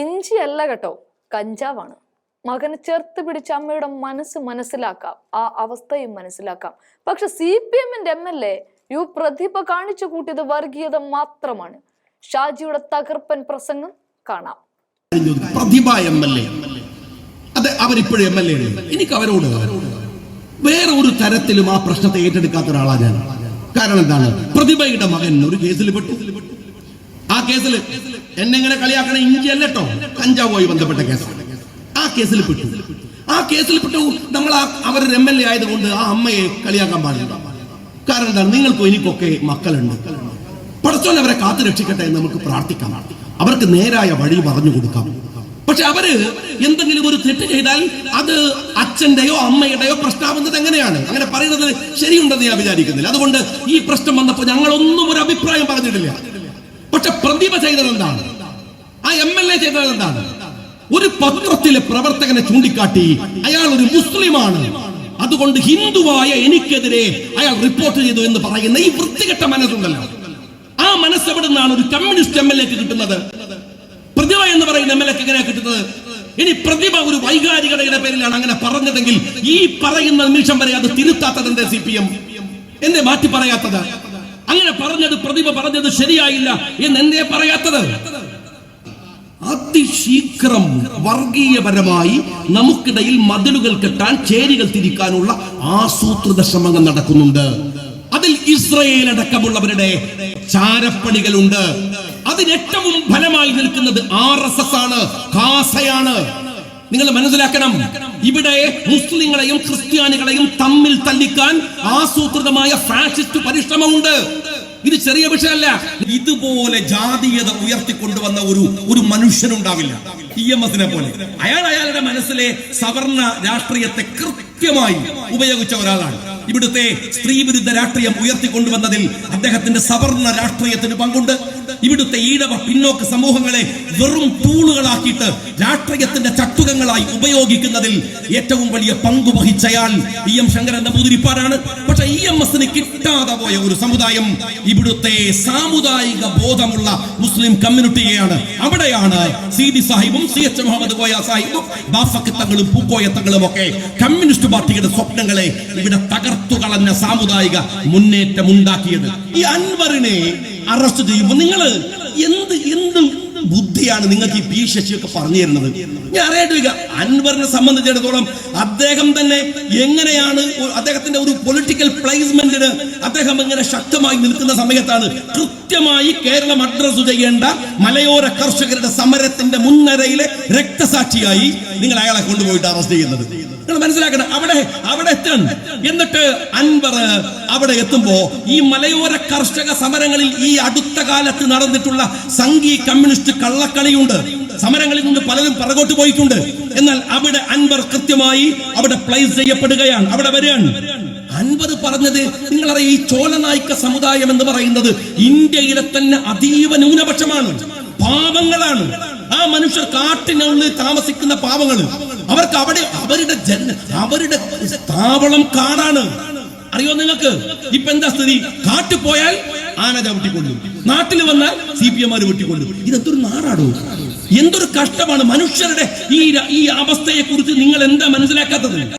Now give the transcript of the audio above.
ഇഞ്ചി അല്ല കേട്ടോ കഞ്ചാവാണ്. മകനെ ചേർത്ത് പിടിച്ച അമ്മയുടെ മനസ്സ് മനസ്സിലാക്കാം ആ അവസ്ഥയും മനസ്സിലാക്കാം. പക്ഷെ സി പി എമ്മിന്റെ M L A U Prathibha കാണിച്ചു കൂട്ടിയത് വർഗീയത മാത്രമാണ്. ഷാജിയുടെ തകർപ്പൻ പ്രസംഗം കാണാം. Prathibha M L A. അത് അവരിപ്പോഴും എം എൽ എ എനിക്ക് അവരോട് വേറെ ഒരു തരത്തിലും ആ പ്രശ്നത്തെ ഏറ്റെടുക്കാത്ത ഒരാളാണ് ഞാൻ. കാരണം എന്താണ്? പ്രതിഭയുടെ മകൻ ഒരു കേസിൽ പെട്ടു. കേസിൽ എന്നെ ഇങ്ങനെ കളിയാക്കണ ഇഞ്ചി അല്ലട്ടോ കഞ്ചാവുമായി ബന്ധപ്പെട്ട കേസാണ്. ആ കേസിൽ പെട്ടു. ആ കേസിൽ പെട്ടു. നമ്മൾ അവരൊരു എം എൽ എ ആയതുകൊണ്ട് ആ അമ്മയെ കളിയാക്കാൻ പാടില്ല. കാരണം എന്താണ്? നിങ്ങൾക്കും എനിക്കൊക്കെ മക്കളുണ്ട്. പടച്ചോൻ അവരെ കാത്തു രക്ഷിക്കട്ടെ എന്ന് നമുക്ക് പ്രാർത്ഥിക്കാം. അവർക്ക് നേരായ വഴി പറഞ്ഞു കൊടുക്കാം. പക്ഷെ അവർ എന്തെങ്കിലും ഒരു തെറ്റ് ചെയ്താൽ അത് അച്ഛന്റെയോ അമ്മയുടെയോ പ്രശ്നമെന്നത് എങ്ങനെയാണ്? അങ്ങനെ പറയുന്നത് ശരിയുണ്ടെന്ന് ഞാൻ വിചാരിക്കുന്നില്ല. അതുകൊണ്ട് ഈ പ്രശ്നം വന്നപ്പോൾ ഞങ്ങളൊന്നും ഒരു അഭിപ്രായം പറഞ്ഞിട്ടില്ല. പക്ഷെ പ്രതിഭ ചെയ്തത് എന്താണ്? ആ എം എൽ എ ചെയ്തത് എന്താണ്? ഒരു പത്രത്തിലെ പ്രവർത്തകനെ ചൂണ്ടിക്കാട്ടി അയാൾ ഒരു മുസ്ലിമാണ്. അതുകൊണ്ട് ഹിന്ദുവായ എനിക്കെതിരെ അയാൾ റിപ്പോർട്ട് ചെയ്തു എന്ന് പറയുന്ന ഈ വൃത്തികെട്ട മനസ്സുണ്ടല്ലോ. ആ മനസ്സ് എവിടെ നിന്നാണ് ഒരു കമ്മ്യൂണിസ്റ്റ് എം എൽ എക്ക് കിട്ടുന്നത്? പ്രതിഭ എന്ന് പറയുന്ന എം എൽ എക്ക് എങ്ങനെയാ കിട്ടുന്നത്? ഇനി പ്രതിഭ ഒരു വൈകാരികതയുടെ പേരിലാണ് അങ്ങനെ പറഞ്ഞതെങ്കിൽ ഈ പറയുന്ന നിമിഷം വരെ അത് തിരുത്താത്തത് എന്റെ സി പി എം? എന്നെ മാറ്റി പറയാത്തത്. അങ്ങനെ പറഞ്ഞത് പ്രതിഭ പറഞ്ഞത് ശരിയായില്ല എന്ന് എന്തേ പറയാത്തത്? അതിശീഘ്രം വർഗീയപരമായി നമുക്കിടയിൽ മതിലുകൾ കെട്ടാൻ ചേരികൾ തിരിക്കാനുള്ള ആസൂത്രിത ശ്രമങ്ങൾ നടക്കുന്നുണ്ട്. അതിൽ ഇസ്രയേൽ അടക്കമുള്ളവരുടെ ചാരപ്പണികളുണ്ട്. അതിനേറ്റവും ഫലമായി നിൽക്കുന്നത് ആർ എസ് എസ് ആണ് കാസയാണ് നിങ്ങൾ മനസ്സിലാക്കണം. ഇവിടെ മുസ്ലിങ്ങളെയും ക്രിസ്ത്യാനികളെയും തമ്മിൽ തല്ലിക്കാൻ ആസൂത്രിതമായ ഫാസിസ്റ്റ് പരിശ്രമമുണ്ട്. ഇത് ചെറിയ വിഷയമല്ല. ഇതുപോലെ ജാതീയത ഉയർത്തിക്കൊണ്ടുവന്ന ഒരു ഒരു മനുഷ്യനുണ്ടാവില്ല. ഇ എം എസിനെ പോലെ. അയാൾ അയാളുടെ മനസ്സിലെ സവർണ രാഷ്ട്രീയത്തെ കൃത്യമായി ഉപയോഗിച്ച ഒരാളാണ്. ഇവിടുത്തെ സ്ത്രീ വിരുദ്ധ രാഷ്ട്രീയം ഉയർത്തിക്കൊണ്ടുവന്നതിൽ അദ്ദേഹത്തിന്റെ സവർണ രാഷ്ട്രീയത്തിന് പങ്കുണ്ട്. ഇവിടുത്തെ ഈഴവ പിന്നോക്ക സമൂഹങ്ങളെ വെറും തൂളുകളാക്കിയിട്ട് രാഷ്ട്രീയത്തിന്റെ ചട്ടുകങ്ങളായി ഉപയോഗിക്കുന്നതിൽ ഏറ്റവും വലിയ പങ്കു വഹിച്ചയാൾ ഇ എം ശങ്കരൻ നമ്പൂതിരിപ്പാടാണ് പക്ഷെ ഇ എം എസിന് കിട്ടാതെ പോയ ഒരു സമുദായം ഇവിടുത്തെ സാമുദായിക ബോധമുള്ള മുസ്ലിം കമ്മ്യൂണിറ്റിയെയാണ് അവിടെയാണ് സീതി സാഹിബും സി എച്ച് മുഹമ്മദ് കോയ സാഹിബും ബാഫക്കത്തങ്ങളും പൂക്കോയത്തങ്ങളും ഒക്കെ കമ്മ്യൂണിസ്റ്റ് പാർട്ടിയുടെ സ്വപ്നങ്ങളെ ഇവിടെ തകർത്തു കളഞ്ഞ സാമുദായിക മുന്നേറ്റം ഉണ്ടാക്കിയത് ഈ അൻവറിനെ അറസ്റ്റ് ചെയ്യുമ്പോൾ നിങ്ങൾ എന്ത് എന്ത് ബുദ്ധിയാണ് നിങ്ങൾക്ക് ഈ പി ശശിയൊക്കെ പറഞ്ഞു തരുന്നത്. ഞാൻ അറിയാട്ട് വയ്ക്കുക അൻവറിനെ സംബന്ധിച്ചിടത്തോളം അദ്ദേഹം തന്നെ എങ്ങനെയാണ് അദ്ദേഹത്തിന്റെ ഒരു പൊളിറ്റിക്കൽ പ്ലേസ്മെന്റിന് അദ്ദേഹം എങ്ങനെ ശക്തമായി നിൽക്കുന്ന സമയത്താണ് കൃത്യമായി കേരളം അഡ്രസ് ചെയ്യേണ്ട മലയോര കർഷകരുടെ സമരത്തിന്റെ മുൻനിരയിലെ രക്തസാക്ഷിയായി നിങ്ങൾ അയാളെ കൊണ്ടുപോയിട്ട് അറസ്റ്റ് ചെയ്യുന്നത്. നിങ്ങൾ മനസ്സിലാക്കണം അവിടെ അവിടെ എത്തണം. എന്നിട്ട് അൻവർ അവിടെ എത്തുമ്പോൾ ഈ മലയോര കർഷക സമരങ്ങളിൽ ഈ അടുത്ത കാലത്ത് നടന്നിട്ടുള്ള സംഘി കമ്മ്യൂണിസ്റ്റ് കള്ളക്കളിയുണ്ട്. സമരങ്ങളിൽ നിന്ന് പലരും പിറകോട്ട് പോയിട്ടുണ്ട്. എന്നാൽ അവിടെ അൻവർ കൃത്യമായി അവിടെ പ്ലേസ് ചെയ്യപ്പെടുകയാണ്. അവിടെ വരികയാണ്. അൻവർ പറഞ്ഞത് നിങ്ങളറിയ ഈ ചോലനായിക്ക സമുദായം എന്ന് പറയുന്നത് ഇന്ത്യയിലെ തന്നെ അതീവ ന്യൂനപക്ഷമാണ്. പാവങ്ങളാണ്. ആ മനുഷ്യർ കാട്ടിനുള്ളിൽ താമസിക്കുന്ന പാവങ്ങൾ അവർക്ക് അവിടെ അവരുടെ ജന അവരുടെ താവളം കാടാണ്. അറിയോ നിങ്ങൾക്ക്? ഇപ്പൊ എന്താ സ്ഥിതി? കാട്ടു പോയാൽ ആന ചവിട്ടിക്കൊള്ളും നാട്ടിൽ വന്നാൽ സി പി എമാർ വെട്ടിക്കൊള്ളും ഇതെന്തൊരു നാടാടോ? എന്തൊരു കഷ്ടമാണ് മനുഷ്യരുടെ ഈ ഈ അവസ്ഥയെ കുറിച്ച് നിങ്ങൾ എന്താ മനസ്സിലാക്കാത്തത്?